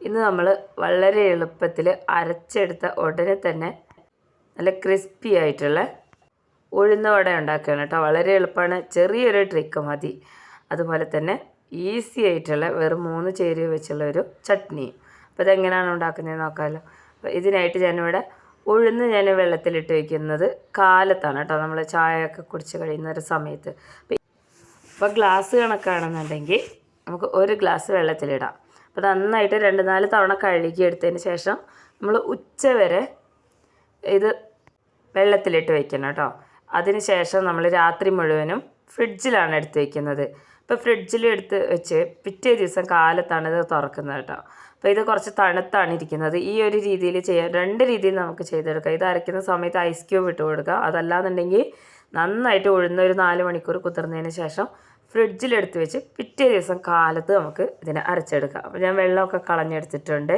ഇന്ന് നമ്മൾ വളരെ എളുപ്പത്തിൽ അരച്ചെടുത്ത ഉടനെ തന്നെ നല്ല ക്രിസ്പി ആയിട്ടുള്ള ഉഴുന്ന വട ഉണ്ടാക്കുകയാണ് കേട്ടോ. വളരെ എളുപ്പമാണ്. ചെറിയൊരു ട്രിക്ക് മതി. അതുപോലെ തന്നെ ഈസി ആയിട്ടുള്ള വെറും മൂന്ന് ചേരുവ വെച്ചുള്ള ഒരു ചട്നി. അപ്പോൾ ഇതെങ്ങനെയാണ് ഉണ്ടാക്കുന്നത് നോക്കാമല്ലോ അപ്പോൾ ഇതിനായിട്ട് ഞാനിവിടെ ഉഴുന്ന് ഞാൻ വെള്ളത്തിലിട്ട് വയ്ക്കുന്നത് കാലത്താണ് കേട്ടോ. നമ്മൾ ചായയൊക്കെ കുടിച്ച് കഴിയുന്ന ഒരു സമയത്ത്. അപ്പോൾ ഗ്ലാസ് കണക്കാണെന്നുണ്ടെങ്കിൽ നമുക്ക് ഒരു ഗ്ലാസ് വെള്ളത്തിലിടാം. അപ്പോൾ നന്നായിട്ട് രണ്ട് നാല് തവണ കഴുകി എടുത്തതിന് ശേഷം നമ്മൾ ഉച്ച വരെ ഇത് വെള്ളത്തിലിട്ട് വെക്കണം കേട്ടോ. അതിന് ശേഷം നമ്മൾ രാത്രി മുഴുവനും ഫ്രിഡ്ജിലാണ് എടുത്ത് വെക്കുന്നത്. ഇപ്പോൾ ഫ്രിഡ്ജിൽ എടുത്ത് വെച്ച് പിറ്റേ ദിവസം കാലത്താണ് ഇത് തുറക്കുന്നത് കേട്ടോ. അപ്പോൾ ഇത് കുറച്ച് തണുത്താണ് ഇരിക്കുന്നത്. ഈ ഒരു രീതിയിൽ ചെയ്യാൻ രണ്ട് രീതിയിൽ നമുക്ക് ചെയ്തെടുക്കാം. ഇത് അരയ്ക്കുന്ന സമയത്ത് ഐസ് ക്യൂബ് ഇട്ട് കൊടുക്കുക അതല്ലാന്നുണ്ടെങ്കിൽ നന്നായിട്ട് ഉഴുന്ന ഒരു നാല് മണിക്കൂർ കുതിർന്നതിന് ശേഷം ഫ്രിഡ്ജിലെടുത്ത് വെച്ച് പിറ്റേ ദിവസം കാലത്ത് നമുക്ക് ഇതിനെ അരച്ചെടുക്കാം. അപ്പോൾ ഞാൻ വെള്ളമൊക്കെ കളഞ്ഞെടുത്തിട്ടുണ്ട്.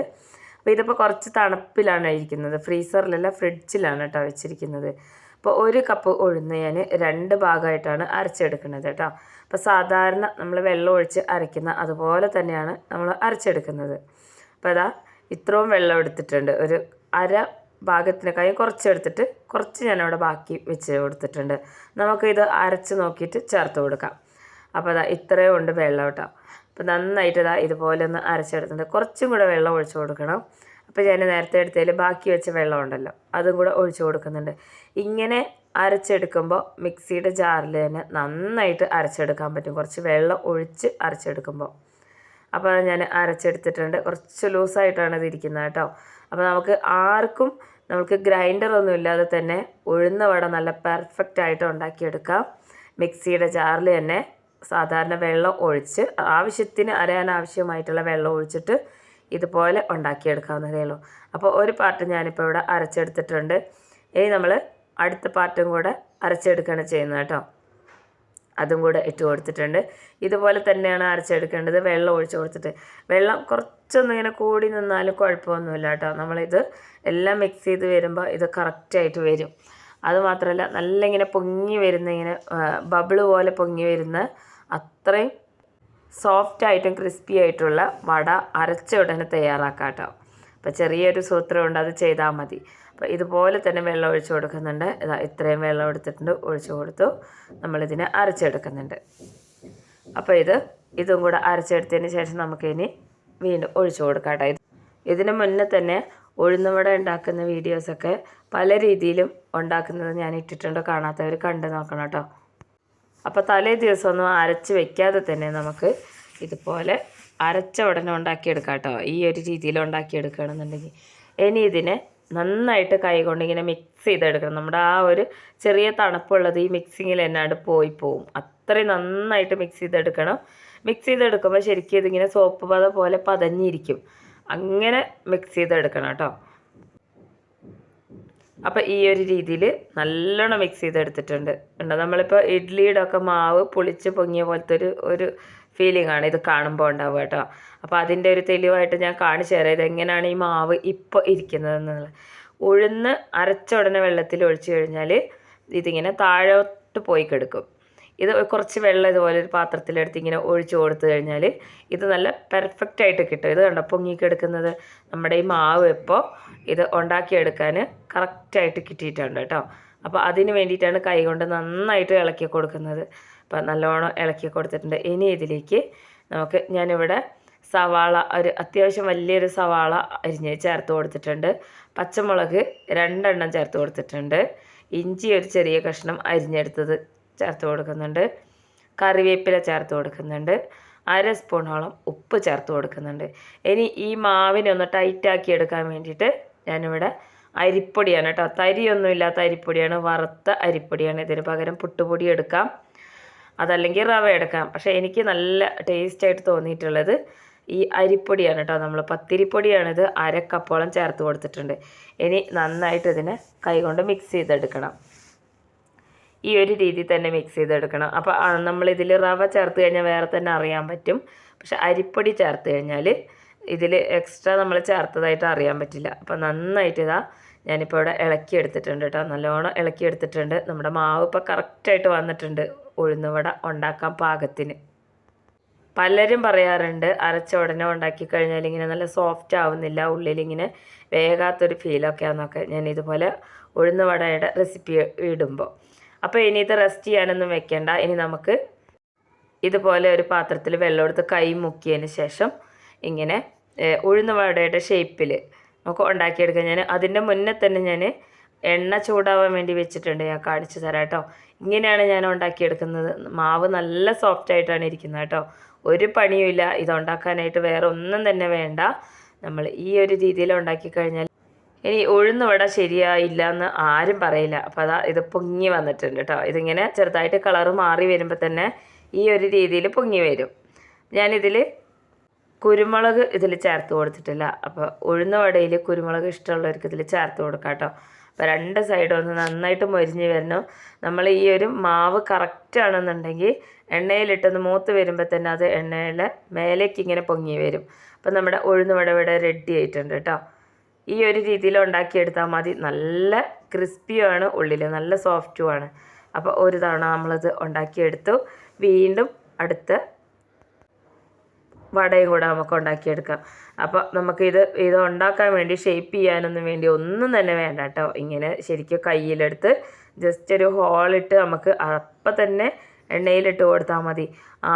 അപ്പോൾ ഇതിപ്പോൾ കുറച്ച് തണുപ്പിലാണ് ഇരിക്കുന്നത്. ഫ്രീസറിലല്ല ഫ്രിഡ്ജിലാണ് കേട്ടോ വെച്ചിരിക്കുന്നത്. അപ്പോൾ ഒരു കപ്പ് ഉഴുന്ന് ഞാൻ രണ്ട് ഭാഗമായിട്ടാണ് അരച്ചെടുക്കുന്നത് കേട്ടോ അപ്പോൾ സാധാരണ നമ്മൾ വെള്ളം ഒഴിച്ച് അരയ്ക്കുന്ന അതുപോലെ തന്നെയാണ് നമ്മൾ അരച്ചെടുക്കുന്നത്. അപ്പോൾ അതാ ഇത്രയും വെള്ളം എടുത്തിട്ടുണ്ട്. ഒരു അര ഭാഗത്തിനേക്കാളും കുറച്ച് എടുത്തിട്ട് കുറച്ച് ഞാനവിടെ ബാക്കി വെച്ച് കൊടുത്തിട്ടുണ്ട്. നമുക്കിത് അരച്ച് നോക്കിയിട്ട് ചേർത്ത് കൊടുക്കാം. അപ്പോൾ അതാ ഇത്രയും ഉണ്ട് വെള്ളം കേട്ടോ. അപ്പോൾ നന്നായിട്ട് ഇതാ ഇതുപോലെ ഒന്ന് അരച്ചെടുത്തിട്ടുണ്ട്. കുറച്ചും കൂടെ വെള്ളം ഒഴിച്ചു കൊടുക്കണം. അപ്പോൾ ഞാൻ നേരത്തെ എടുത്തതിൽ ബാക്കി വെച്ച വെള്ളം ഉണ്ടല്ലോ അതും കൂടെ ഒഴിച്ചു കൊടുക്കുന്നുണ്ട്. ഇങ്ങനെ അരച്ചെടുക്കുമ്പോൾ മിക്സിയുടെ ജാറിൽ തന്നെ നന്നായിട്ട് അരച്ചെടുക്കാൻ പറ്റും. കുറച്ച് വെള്ളം ഒഴിച്ച് അരച്ചെടുക്കുമ്പോൾ അപ്പോൾ ഞാൻ അരച്ചെടുത്തിട്ടുണ്ട്. കുറച്ച് ലൂസായിട്ടാണ് ഇത് ഇരിക്കുന്നത് കേട്ടോ. അപ്പോൾ നമുക്ക് ആർക്കും നമുക്ക് ഗ്രൈൻഡർ ഒന്നും ഇല്ലാതെ തന്നെ ഉഴുന്ന വട നല്ല പെർഫെക്റ്റ് ആയിട്ട് ഉണ്ടാക്കിയെടുക്കാം. മിക്സിയുടെ ജാറിൽ തന്നെ സാധാരണ വെള്ളം ഒഴിച്ച് ആവശ്യത്തിന് അരയാൻ ആവശ്യമായിട്ടുള്ള വെള്ളം ഒഴിച്ചിട്ട് ഇതുപോലെ ഉണ്ടാക്കിയെടുക്കാവുന്നതേ ഉള്ളൂ അപ്പോൾ ഒരു പാർട്ട് ഞാനിപ്പോൾ ഇവിടെ അരച്ചെടുത്തിട്ടുണ്ട്. ഇനി നമ്മൾ അടുത്ത പാർട്ടും കൂടെ അരച്ചെടുക്കുകയാണ് ചെയ്യുന്നത് കേട്ടോ. അതും കൂടെ ഇട്ട് കൊടുത്തിട്ടുണ്ട്. ഇതുപോലെ തന്നെയാണ് അരച്ചെടുക്കേണ്ടത് വെള്ളം ഒഴിച്ച് കൊടുത്തിട്ട്. വെള്ളം കുറച്ചൊന്നും ഇങ്ങനെ കൂടി നിന്നാലും കുഴപ്പമൊന്നുമില്ല കേട്ടോ. നമ്മളിത് എല്ലാം മിക്സ് ചെയ്ത് വരുമ്പോൾ ഇത് കറക്റ്റായിട്ട് വരും. അതുമാത്രമല്ല നല്ല ഇങ്ങനെ പൊങ്ങി വരുന്ന ഇങ്ങനെ ബബിൾ പോലെ പൊങ്ങി വരുന്ന അത്രയും സോഫ്റ്റ് ആയിട്ടും ക്രിസ്പി ആയിട്ടുള്ള വട അരച്ച ഉടനെ തയ്യാറാക്കാം കേട്ടോ അപ്പോൾ ചെറിയൊരു സൂത്രമുണ്ട് അത് ചെയ്താൽ മതി. അപ്പോൾ ഇതുപോലെ തന്നെ വെള്ളം ഒഴിച്ച് കൊടുക്കുന്നുണ്ട്. ഇതാ ഇത്രയും വെള്ളം എടുത്തിട്ടുണ്ട് ഒഴിച്ച് കൊടുത്തു. നമ്മളിതിനെ അരച്ചെടുക്കുന്നുണ്ട്. അപ്പോൾ ഇത് ഇതും കൂടെ അരച്ചെടുത്തതിന് ശേഷം നമുക്കിനി വീണ്ടും ഒഴിച്ച് കൊടുക്കാം കേട്ടോ ഇത് ഇതിന് മുന്നേ തന്നെ ഉഴുന്നുവട ഉണ്ടാക്കുന്ന വീഡിയോസൊക്കെ പല രീതിയിലും ഉണ്ടാക്കുന്നത് ഞാൻ ഇട്ടിട്ടുണ്ട്. കാണാത്തവർ കണ്ടു നോക്കണം കേട്ടോ. അപ്പോൾ തലേ ദിവസമൊന്നും അരച്ച് വെക്കാതെ തന്നെ നമുക്ക് ഇതുപോലെ അരച്ച ഉടനെ ഉണ്ടാക്കിയെടുക്കാം കേട്ടോ. ഈ ഒരു രീതിയിൽ ഉണ്ടാക്കിയെടുക്കുകയാണെന്നുണ്ടെങ്കിൽ. ഇനി ഇതിനെ നന്നായിട്ട് കൈ കൊണ്ട് ഇങ്ങനെ മിക്സ് ചെയ്തെടുക്കണം. നമ്മുടെ ആ ഒരു ചെറിയ തണുപ്പുള്ളത് ഈ മിക്സിങ്ങിൽ എന്നാണ്ട് പോയി പോവും. അത്രയും നന്നായിട്ട് മിക്സ് ചെയ്തെടുക്കണം. മിക്സ് ചെയ്തെടുക്കുമ്പോൾ ശരിക്കും ഇതിങ്ങനെ സോപ്പ് പത പോലെ പതഞ്ഞിരിക്കും. അങ്ങനെ മിക്സ് ചെയ്തെടുക്കണം കേട്ടോ. അപ്പോൾ ഈ ഒരു രീതിയിൽ നല്ലോണം മിക്സ് ചെയ്തെടുത്തിട്ടുണ്ട്. ഉണ്ടോ നമ്മളിപ്പോൾ ഇഡ്ഡലിയുടെ ഒക്കെ മാവ് പുളിച്ച് പൊങ്ങിയ പോലത്തെ ഒരു ഒരു ഫീലിംഗ് ആണ് ഇത് കാണുമ്പോൾ ഉണ്ടാവുക കേട്ടോ. അപ്പോൾ അതിന്റെ ഒരു തെളിവായിട്ട് ഞാൻ കാണിച്ചു തരാം. ഇതെങ്ങനെയാണ് ഈ മാവ് ഇപ്പോൾ ഇരിക്കുന്നതെന്നുള്ളത്. ഉഴുന്ന് അരച്ച ഉടനെ വെള്ളത്തിൽ ഒഴിച്ചു കഴിഞ്ഞാൽ ഇതിങ്ങനെ താഴോട്ട് പോയി കിടക്കും. ഇത് കുറച്ച് വെള്ളം ഇതുപോലെ ഒരു പാത്രത്തിലെടുത്ത് ഇങ്ങനെ ഒഴിച്ചു കൊടുത്തു കഴിഞ്ഞാൽ ഇത് നല്ല പെർഫെക്റ്റ് ആയിട്ട് കിട്ടും. ഇത് കണ്ടോ? പൊങ്ങിക്കെടുക്കുന്നത് നമ്മുടെ ഈ മാവ് ഇപ്പോൾ ഇത് ഉണ്ടാക്കിയെടുക്കാൻ കറക്റ്റായിട്ട് കിട്ടിയിട്ടുണ്ട് കേട്ടോ. അപ്പോൾ അതിന് വേണ്ടിയിട്ടാണ് കൈ കൊണ്ട് നന്നായിട്ട് ഇളക്കി കൊടുക്കുന്നത്. അപ്പോൾ നല്ലോണം ഇളക്കി കൊടുത്തിട്ടുണ്ട്. ഇനി ഇതിലേക്ക് നമുക്ക് ഞാനിവിടെ സവാള ഒരു അത്യാവശ്യം വലിയൊരു സവാള അരിഞ്ഞ് ചേർത്ത് കൊടുത്തിട്ടുണ്ട്. പച്ചമുളക് രണ്ടെണ്ണം ചേർത്ത് കൊടുത്തിട്ടുണ്ട്. ഇഞ്ചി ഒരു ചെറിയ കഷ്ണം അരിഞ്ഞെടുത്തത് ചേർത്ത് കൊടുക്കുന്നുണ്ട്. കറിവേപ്പില ചേർത്ത് കൊടുക്കുന്നുണ്ട്. അര സ്പൂണോളം ഉപ്പ് ചേർത്ത് കൊടുക്കുന്നുണ്ട്. ഇനി ഈ മാവിനെ ഒന്ന് ടൈറ്റാക്കി എടുക്കാൻ വേണ്ടിയിട്ട് ഞാനിവിടെ അരിപ്പൊടിയാണ് കേട്ടോ. തരിയൊന്നുമില്ലാത്ത അരിപ്പൊടിയാണ്. വറുത്ത അരിപ്പൊടിയാണ്. ഇതിന് പകരം പുട്ടുപൊടി എടുക്കാം. അതല്ലെങ്കിൽ റവ എടുക്കാം. പക്ഷേ എനിക്ക് നല്ല ടേസ്റ്റായിട്ട് തോന്നിയിട്ടുള്ളത് ഈ അരിപ്പൊടിയാണ് കേട്ടോ. നമ്മൾ പത്തിരിപ്പൊടിയാണിത്. അരക്കപ്പോളം കപ്പോളം ചേർത്ത് കൊടുത്തിട്ടുണ്ട്. ഇനി നന്നായിട്ട് ഇതിനെ കൈകൊണ്ട് മിക്സ് ചെയ്തെടുക്കണം. ഈ ഒരു രീതിയിൽ തന്നെ മിക്സ് ചെയ്തെടുക്കണം. അപ്പോൾ നമ്മളിതിൽ റവ ചേർത്ത് കഴിഞ്ഞാൽ വേറെ തന്നെ അറിയാൻ പറ്റും. പക്ഷെ അരിപ്പൊടി ചേർത്ത് കഴിഞ്ഞാൽ ഇതിൽ എക്സ്ട്രാ നമ്മൾ ചേർത്തതായിട്ട് അറിയാൻ പറ്റില്ല. അപ്പോൾ നന്നായിട്ട് ഇതാ ഞാനിപ്പോൾ ഇവിടെ ഇളക്കി എടുത്തിട്ടുണ്ട് കേട്ടോ നല്ലോണം ഇളക്കി എടുത്തിട്ടുണ്ട്. നമ്മുടെ മാവ് ഇപ്പോൾ കറക്റ്റായിട്ട് വന്നിട്ടുണ്ട്. ഉഴുന്നുവട ഉണ്ടാക്കാൻ പാകത്തിന്. പലരും പറയാറുണ്ട് അരച്ച ഉടനെ ഉണ്ടാക്കി കഴിഞ്ഞാൽ ഇങ്ങനെ നല്ല സോഫ്റ്റ് ആവുന്നില്ല. ഉള്ളിലിങ്ങനെ വേകാത്തൊരു ഫീലൊക്കെ ആണെന്നൊക്കെ ഞാൻ ഇതുപോലെ ഉഴുന്നുവടയുടെ റെസിപ്പി ഇടുമ്പോൾ അപ്പോൾ ഇനി ഇത് റെസ്റ്റ് ചെയ്യാനൊന്നും വെക്കേണ്ട. ഇനി നമുക്ക് ഇതുപോലെ ഒരു പാത്രത്തിൽ വെള്ളം എടുത്ത് കൈ മുക്കിയതിന് ശേഷം ഇങ്ങനെ ഏഹ്, ഉഴുന്ന് വടയുടെ ഷേപ്പിൽ നമുക്ക് ഉണ്ടാക്കിയെടുക്കാം. ഞാൻ അതിന്റെ മുന്നേ തന്നെ ഞാൻ എണ്ണ ചൂടാവാൻ വേണ്ടി വെച്ചിട്ടുണ്ട്. ഞാൻ കാണിച്ചു തരാം കേട്ടോ ഇങ്ങനെയാണ് ഞാൻ ഉണ്ടാക്കിയെടുക്കുന്നത്. മാവ് നല്ല സോഫ്റ്റ് ആയിട്ടാണ് ഇരിക്കുന്നത് കേട്ടോ ഒരു പണിയുമില്ല. ഇത് ഉണ്ടാക്കാനായിട്ട് വേറെ ഒന്നും തന്നെ വേണ്ട. നമ്മൾ ഈ ഒരു രീതിയിൽ ഉണ്ടാക്കി കഴിഞ്ഞാൽ ഇനി ഉഴുന്ന് വട ശരിയായില്ല എന്ന് ആരും പറയില്ല. അപ്പോൾ അതാ ഇത് പൊങ്ങി വന്നിട്ടുണ്ട് കേട്ടോ ഇതിങ്ങനെ ചെറുതായിട്ട് കളർ മാറി വരുമ്പോൾ തന്നെ ഈ ഒരു രീതിയിൽ പൊങ്ങി വരും. ഞാനിതിൽ കുരുമുളക് ഇതിൽ ചേർത്ത് കൊടുത്തിട്ടില്ല. അപ്പോൾ ഉഴുന്നുവടയിൽ കുരുമുളക് ഇഷ്ടമുള്ളവർക്ക് ഇതിൽ ചേർത്ത് കൊടുക്കാം കേട്ടോ അപ്പോൾ രണ്ട് സൈഡും ഒന്ന് നന്നായിട്ട് മൊരിഞ്ഞ് വരണം. നമ്മൾ ഈ ഒരു മാവ് കറക്റ്റാണെന്നുണ്ടെങ്കിൽ എണ്ണയിലിട്ടൊന്ന് മൂത്ത് വരുമ്പോൾ തന്നെ അത് എണ്ണയിലെ മേലേക്ക് ഇങ്ങനെ പൊങ്ങി വരും. അപ്പം നമ്മുടെ ഉഴുന്ന് വട ഇവിടെ റെഡി ആയിട്ടുണ്ട് കേട്ടോ ഈ ഒരു രീതിയിൽ ഉണ്ടാക്കിയെടുത്താൽ മതി. നല്ല ക്രിസ്പിയുമാണ് ഉള്ളിൽ നല്ല സോഫ്റ്റുമാണ്. അപ്പോൾ ഒരു തവണ നമ്മളത് ഉണ്ടാക്കിയെടുത്തു. വീണ്ടും അടുത്ത വടയും കൂടെ നമുക്ക് ഉണ്ടാക്കിയെടുക്കാം. അപ്പോൾ നമുക്കിത് ഇത് ഉണ്ടാക്കാൻ വേണ്ടി ഷേപ്പ് ചെയ്യാനൊന്നും വേണ്ടി ഒന്നും തന്നെ വേണ്ട കേട്ടോ. ഇങ്ങനെ ശരിക്കും കയ്യിലെടുത്ത് ജസ്റ്റ് ഒരു ഹോളിട്ട് നമുക്ക് അപ്പം തന്നെ എണ്ണയിലിട്ട് കൊടുത്താൽ മതി.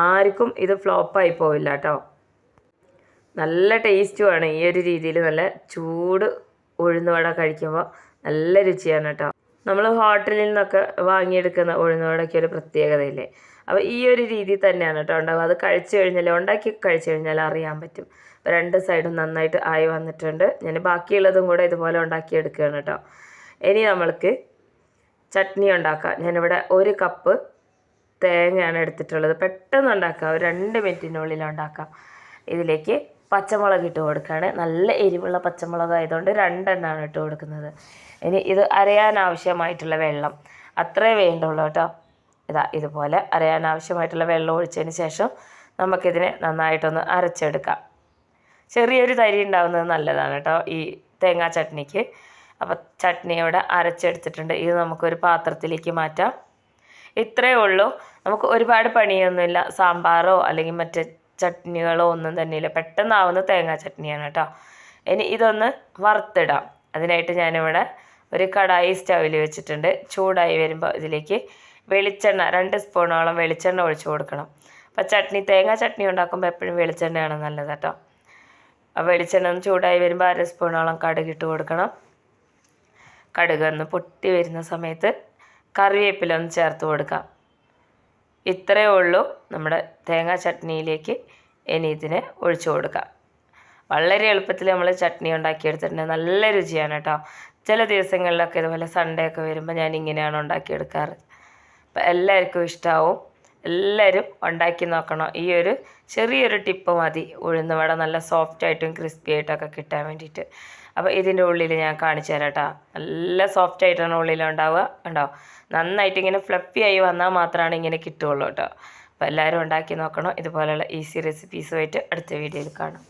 ആർക്കും ഇത് ഫ്ലോപ്പായി പോവില്ല കേട്ടോ. നല്ല ടേസ്റ്റുമാണ് ഈ ഒരു രീതിയിൽ നല്ല ചൂട് ഉഴുന്നുവട കഴിക്കുമ്പോൾ നല്ല രുചിയാണ് കേട്ടോ. നമ്മൾ ഹോട്ടലിൽ നിന്നൊക്കെ വാങ്ങിയെടുക്കുന്ന ഉഴുന്നുവടയ്ക്ക് ഒരു പ്രത്യേകതയില്ലേ? അപ്പോൾ ഈ ഒരു രീതി തന്നെയാണ് കേട്ടോ ഉണ്ടാവുക. അത് കഴിച്ചു കഴിഞ്ഞാൽ ഉണ്ടാക്കി കഴിച്ചു കഴിഞ്ഞാൽ അറിയാൻ പറ്റും. രണ്ട് സൈഡും നന്നായിട്ട് ആയി വന്നിട്ടുണ്ട്. ഞാൻ ബാക്കിയുള്ളതും കൂടെ ഇതുപോലെ ഉണ്ടാക്കിയെടുക്കുകയാണ് കേട്ടോ. ഇനി നമ്മൾക്ക് ചട്നി ഉണ്ടാക്കാം. ഞാനിവിടെ ഒരു കപ്പ് തേങ്ങയാണ് എടുത്തിട്ടുള്ളത്. പെട്ടെന്ന് ഉണ്ടാക്കാം. ഒരു രണ്ട് മിനിറ്റിനുള്ളിൽ ഉണ്ടാക്കാം. ഇതിലേക്ക് പച്ചമുളക് ഇട്ട് കൊടുക്കുകയാണ്. നല്ല എരിവുള്ള പച്ചമുളക് ആയതുകൊണ്ട് രണ്ടെണ്ണമാണ് ഇട്ട് കൊടുക്കുന്നത്. ഇനി ഇത് അരയാൻ ആവശ്യമായിട്ടുള്ള വെള്ളം. അത്രേ വേണ്ടുള്ളൂ കേട്ടോ. ഇതാ ഇതുപോലെ അരയാൻ ആവശ്യമായിട്ടുള്ള വെള്ളം ഒഴിച്ചതിന് ശേഷം നമുക്കിതിനെ നന്നായിട്ടൊന്ന് അരച്ചെടുക്കാം. ചെറിയൊരു തരി ഉണ്ടാവുന്നത് നല്ലതാണ് കേട്ടോ ഈ തേങ്ങാ ചട്നിക്ക്. അപ്പോൾ ചട്നി ഇവിടെ അരച്ചെടുത്തിട്ടുണ്ട്. ഇത് നമുക്കൊരു പാത്രത്തിലേക്ക് മാറ്റാം. ഇത്രയേ ഉള്ളൂ. നമുക്ക് ഒരുപാട് പണിയൊന്നുമില്ല. സാമ്പാറോ അല്ലെങ്കിൽ മറ്റ് ചട്നികളോ ഒന്നും തന്നെയില്ല പെട്ടെന്നാവുന്ന തേങ്ങാ ചട്നിയാണ് കേട്ടോ. ഇനി ഇതൊന്ന് വറുത്തിടാം. അതിനായിട്ട് ഞാനിവിടെ ഒരു കടായി സ്റ്റൗവിൽ വെച്ചിട്ടുണ്ട്. ചൂടായി വരുമ്പോൾ ഇതിലേക്ക് വെളിച്ചെണ്ണ രണ്ട് സ്പൂണോളം വെളിച്ചെണ്ണ ഒഴിച്ചു കൊടുക്കണം. അപ്പോൾ ചട്നി തേങ്ങാ ചട്നി ഉണ്ടാക്കുമ്പോൾ എപ്പോഴും വെളിച്ചെണ്ണയാണ് നല്ലത് കേട്ടോ. ആ വെളിച്ചെണ്ണ ഒന്ന് ചൂടായി വരുമ്പോൾ അര സ്പൂണോളം കടുക് ഇട്ട് കൊടുക്കണം. കടുക് ഒന്ന് പൊട്ടി വരുന്ന സമയത്ത് കറിവേപ്പില ഒന്ന് ചേർത്ത് കൊടുക്കാം. ഇത്രയേ ഉള്ളൂ നമ്മുടെ തേങ്ങാ ചട്നിയിലേക്ക് ഇനി ഇതിനെ ഒഴിച്ചു കൊടുക്കാം വളരെ എളുപ്പത്തിൽ നമ്മൾ ചട്നി ഉണ്ടാക്കിയെടുത്തിട്ടുണ്ട്. നല്ല രുചിയാണ് കേട്ടോ. ചില ദിവസങ്ങളിലൊക്കെ ഇതുപോലെ സൺഡേ ഒക്കെ വരുമ്പോൾ ഞാൻ ഇങ്ങനെയാണ് ഉണ്ടാക്കിയെടുക്കാറ്. അപ്പം എല്ലാവർക്കും ഇഷ്ടമാവും എല്ലാവരും ഉണ്ടാക്കി നോക്കണം. ഈ ഒരു ചെറിയൊരു ടിപ്പ് മതി. ഉഴുന്ന് വട നല്ല സോഫ്റ്റായിട്ടും ക്രിസ്പി ആയിട്ടൊക്കെ കിട്ടാൻ വേണ്ടിയിട്ട്. അപ്പോൾ ഇതിന്റെ ഉള്ളിൽ ഞാൻ കാണിച്ചു തരാം കേട്ടോ നല്ല സോഫ്റ്റ് ആയിട്ടാണ് ഉള്ളിൽ ഉണ്ടാവുക. ഉണ്ടാവും നന്നായിട്ട് ഇങ്ങനെ ഫ്ലഫി ആയി വന്നാൽ മാത്രമാണ് ഇങ്ങനെ കിട്ടുകയുള്ളൂ കേട്ടോ അപ്പോൾ എല്ലാവരും ഉണ്ടാക്കി നോക്കണം. ഇതുപോലെയുള്ള ഈസി റെസിപ്പീസുമായിട്ട് അടുത്ത വീഡിയോയിൽ കാണാം.